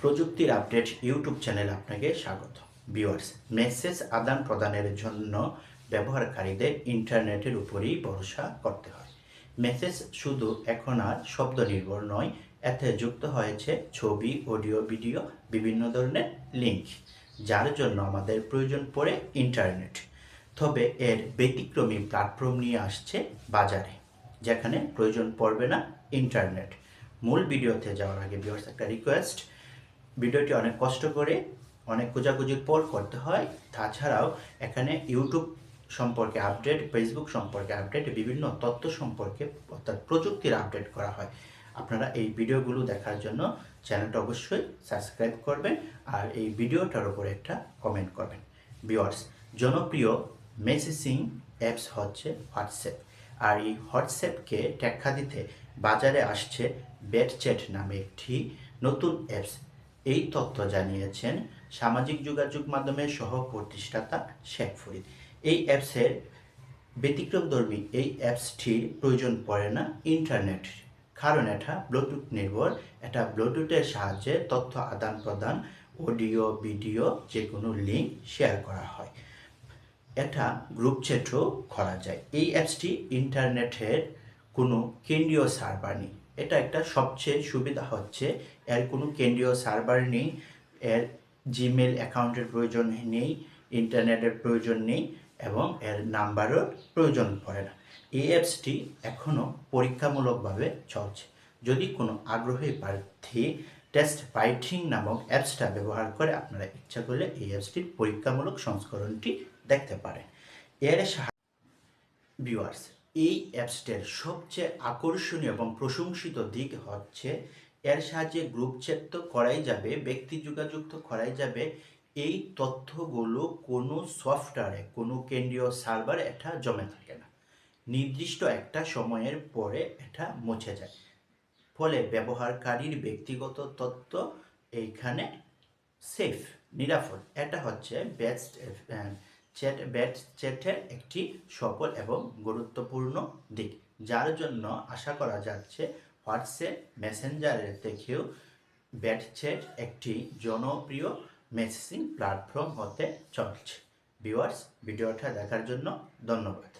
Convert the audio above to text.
প্রযুক্তির update YouTube চ্যানেলে আপনাকে স্বাগত। ভিউয়ার্স, মেসেজ আদান প্রদানের জন্য ব্যবহারকারীদের ইন্টারনেটের উপরেই ভরসা করতে হয়। মেসেজ শুধু এখন আর শব্দ নির্ভর নয়, এতে যুক্ত হয়েছে ছবি, অডিও, ভিডিও, বিভিন্ন ধরনের লিঙ্ক যার জন্য আমাদের প্রয়োজন পড়ে ইন্টারনেট। তবে এর ব্যতিক্রমী প্ল্যাটফর্ম নিয়ে আসছে বাজারে, যেখানে প্রয়োজন পড়বে না ইন্টারনেট। মূল ভিডিওতে যাওয়ার আগে ভিউয়ার্স, একটা রিকোয়েস্ট ভিডিওটি অনেক কষ্ট করে, অনেক খোঁজাখুঁজির পর করতে হয়। তাছাড়াও এখানে ইউটিউব সম্পর্কে আপডেট ফেসবুক সম্পর্কে আপডেট বিভিন্ন তথ্য সম্পর্কে, অর্থাৎ প্রযুক্তির আপডেট করা হয়। আপনারা এই ভিডিওগুলো দেখার জন্য চ্যানেলটা অবশ্যই সাবস্ক্রাইব করবেন আর এই ভিডিওটার উপরে একটা কমেন্ট করবেন। ভিওয়ার্স জনপ্রিয় মেসেজিং অ্যাপস হচ্ছে হোয়াটসঅ্যাপ। আর এই হোয়াটসঅ্যাপকে টেক্কা দিতে বাজারে আসছে ব্যাটচ্যাট নামে একটি নতুন অ্যাপস। এই তথ্য জানিয়েছেন সামাজিক যোগাযোগ মাধ্যমের সহ প্রতিষ্ঠাতা শেখ ফরিদ। এই অ্যাপসের ব্যতিক্রমধর্মী এই অ্যাপসটির প্রয়োজন পড়ে না ইন্টারনেট কারণ এটা ব্লুটুথ নির্ভর এটা ব্লুটুথের সাহায্যে তথ্য আদান প্রদান অডিও ভিডিও যে কোনো লিঙ্ক শেয়ার করা হয়। এটা গ্রুপ চ্যাটও করা যায়। এই অ্যাপসটি ইন্টারনেটের কোনো কেন্দ্রীয় সার্ভার নেই। এটা একটা সবচেয়ে সুবিধা হচ্ছে। এর কোনো কেন্দ্রীয় সার্ভার নেই, এর জিমেল অ্যাকাউন্টের প্রয়োজন নেই ইন্টারনেটের প্রয়োজন নেই, এবং এর নাম্বারও প্রয়োজন পড়ে না। এই অ্যাপসটি এখনও পরীক্ষামূলকভাবে চলছে। যদি কোনো আগ্রহী প্রার্থী টেস্ট ফাইটিং নামক অ্যাপসটা ব্যবহার করে, আপনারা ইচ্ছা করলে এই অ্যাপসটির পরীক্ষামূলক সংস্করণটি দেখতে পারেন। এর সাহায্যে ভিউয়ার্স এই অ্যাপসটার সবচেয়ে আকর্ষণীয় এবং প্রশংসিত দিক হচ্ছে, এর সাহায্যে গ্রুপ চ্যাট তো করাই যাবে, ব্যক্তি যোগাযোগ তো করাই যাবে, এই তথ্যগুলো কোনো সফটওয়্যারে, কোনো কেন্দ্রীয় সার্ভারে এটা জমে থাকে না। নির্দিষ্ট একটা সময়ের পরে এটা মুছে যায়। ফলে ব্যবহারকারীর ব্যক্তিগত তথ্য এইখানে সেফ নিরাপদ। এটা হচ্ছে বেস্ট চ্যাট, ব্যাট চ্যাটের একটি সফল এবং গুরুত্বপূর্ণ দিক, যার জন্য আশা করা যাচ্ছে হোয়াটসঅ্যাপ মেসেঞ্জারের থেকেও ব্যাট চ্যাট একটি জনপ্রিয় মেসেজিং প্ল্যাটফর্ম হতে চলছে। ভিওয়ার্স ভিডিওটা দেখার জন্য ধন্যবাদ।